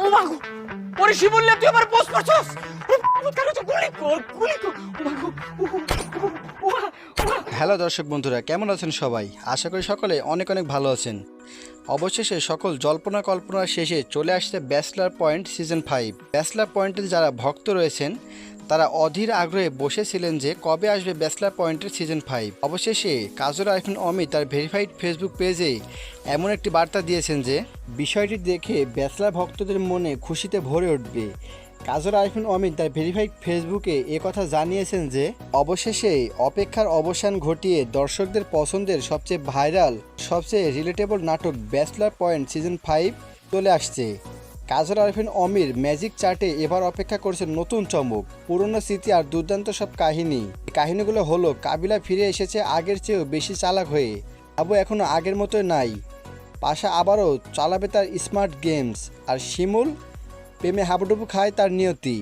ও মাগো ওরে তুই আমার পোস্ট করছস? হ্যালো দর্শক বন্ধুরা কেমন আছেন সবাই? আশা করি সকলে অনেক অনেক ভালো আছেন। অবশেষে সকল জল্পনা কল্পনা শেষে চলে আসছে bachelor point season five bachelor পয়েন্টের যারা ভক্ত রয়েছেন তারা অধীর আগ্রহে বসেছিলেন যে কবে আসবে ব্যাচলার পয়েন্টের সিজন ফাইভ। অবশেষে কাজল আরিফিন অমিত তার ভেরিফাইড ফেসবুক পেজে এমন একটি বার্তা দিয়েছেন যে, বিষয়টি দেখে ব্যাচলার ভক্তদের মনে খুশিতে ভরে উঠবে। কাজল আরিফিন অমিত তার ভেরিফাইড ফেসবুকে কথা জানিয়েছেন যে, অবশেষে অপেক্ষার অবসান ঘটিয়ে দর্শকদের পছন্দের সবচেয়ে ভাইরাল, সবচেয়ে রিলেটেবল নাটক ব্যাচলার পয়েন্ট সিজন ফাইভ চলে আসছে। কাজল আরফিন অমির ম্যাজিক চার্টে এবার অপেক্ষা করছে নতুন চমক, পুরনো স্মৃতি আর দুর্দান্ত সব কাহিনী। কাহিনীগুলো হলো, কাবিলা ফিরে এসেছে আগের চেয়েও বেশি চালাক হয়ে, আবু এখনও আগের মতোই নাই। পাশা আবারও চালাবে তার স্মার্ট গেমস, আর শিমুল প্রেমে হাবুডুবু খায় তার নিয়তি।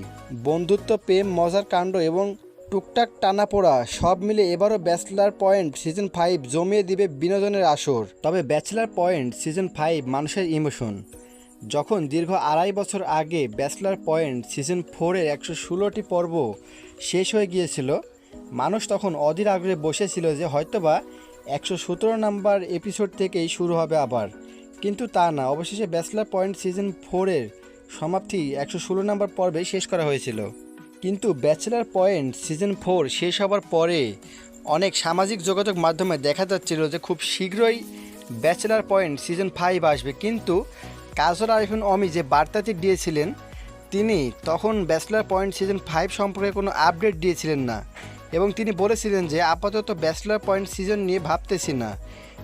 বন্ধুত্ব, প্রেম, মজার কাণ্ড এবং টুকটাক টানাপোড়া সব মিলে এবারও ব্যাচলার পয়েন্ট সিজন ফাইভ জমিয়ে দিবে বিনোদনের আসর। তবে ব্যাচলার পয়েন্ট সিজন ফাইভ মানুষের ইমোশন। যখন দীর্ঘ আড়াই বছর আগে ব্যাচলার পয়েন্ট সিজন ফোরের একশো ষোলোটি পর্ব শেষ হয়ে গিয়েছিল, মানুষ তখন অধীর আগ্রহে বসেছিল যে হয়তোবা একশো সতেরো নাম্বার এপিসোড থেকেই শুরু হবে আবার। কিন্তু তা না, অবশেষে ব্যাচলার পয়েন্ট সিজন ফোরের সমাপ্তি একশো ষোলো নম্বর পর্বে শেষ করা হয়েছিল। কিন্তু ব্যাচেলার পয়েন্ট সিজন ফোর শেষ হওয়ার পরে অনেক সামাজিক যোগাযোগ মাধ্যমে দেখা যাচ্ছিল যে খুব শীঘ্রই ব্যাচেলার পয়েন্ট সিজন ফাইভ আসবে। কিন্তু কাজল আরিফিন অমি যে বার্তাটি দিয়েছিলেন, তিনি তখন ব্যাচেলার পয়েন্ট সিজন ফাইভ সম্পর্কে কোনো আপডেট দিয়েছিলেন না এবং তিনি বলেছিলেন যে আপাতত ব্যাচেলার পয়েন্ট সিজন নিয়ে ভাবতেছি না।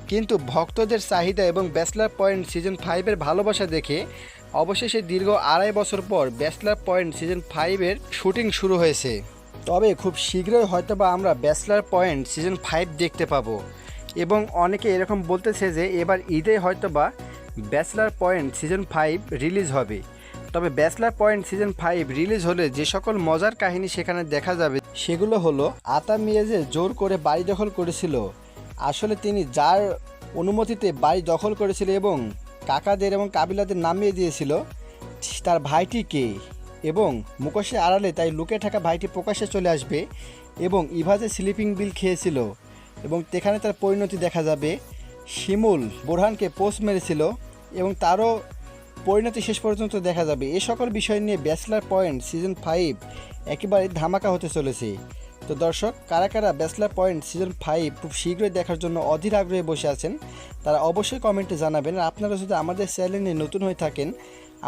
কিন্তু ভক্তদের চাহিদা এবং ব্যাচলার পয়েন্ট সিজন ফাইভের ভালোবাসা দেখে অবশেষে দীর্ঘ আড়াই বছর পর ব্যাচলার পয়েন্ট সিজন ফাইভের শুটিং শুরু হয়েছে। তবে খুব শীঘ্রই হয়তোবা আমরা ব্যাচলার পয়েন্ট সিজন ফাইভ দেখতে পাবো এবং অনেকে এরকম বলতেছে যে এবার ঈদে হয়তোবা bachelor point season five release হবে। তবে bachelor point season five release হলে যে সকল মজার কাহিনী সেখানে দেখা যাবে, সেগুলো হলো আতা মিয়াজে জোর করে বাড়ি দখল করেছিল। আসলে তিনি যার অনুমতিতে বাড়ি দখল করেছিল এবং কাকাদের এবং কাবিলাদের নামিয়ে দিয়েছিল, তার ভাইটি কে? এবং মুখোশের আড়ালে তাই লুকে থাকা ভাইটি প্রকাশ্যে চলে আসবে এবং ইভাজে স্লিপিং বিল খেয়েছিল এবং সেখানে তার পরিণতি দেখা যাবে। শিমুল বোরহানকে পোস্ট মেরেছিল এবং তারও পরিণতি শেষ পর্যন্ত দেখা যাবে। এ সকল বিষয় নিয়ে ব্যাচলার পয়েন্ট সিজন ফাইভ একেবারে ধামাকা হতে চলেছে। তো দর্শক, কারা কারা ব্যাচলার পয়েন্ট সিজন ফাইভ খুব শীঘ্রই দেখার জন্য অধীর আগ্রহে বসে আছেন, তারা অবশ্যই কমেন্টে জানাবেন। আর আপনারা যদি আমাদের চ্যানেলে নতুন হয়ে থাকেন,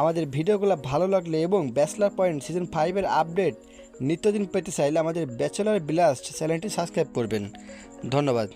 আমাদের ভিডিওগুলো ভালো লাগলে এবং ব্যাচলার পয়েন্ট সিজন ফাইভের আপডেট নিত্যদিন পেতে চাইলে আমাদের ব্যাচেলার বিলাস্ট চ্যানেলটি সাবস্ক্রাইব করবেন। ধন্যবাদ।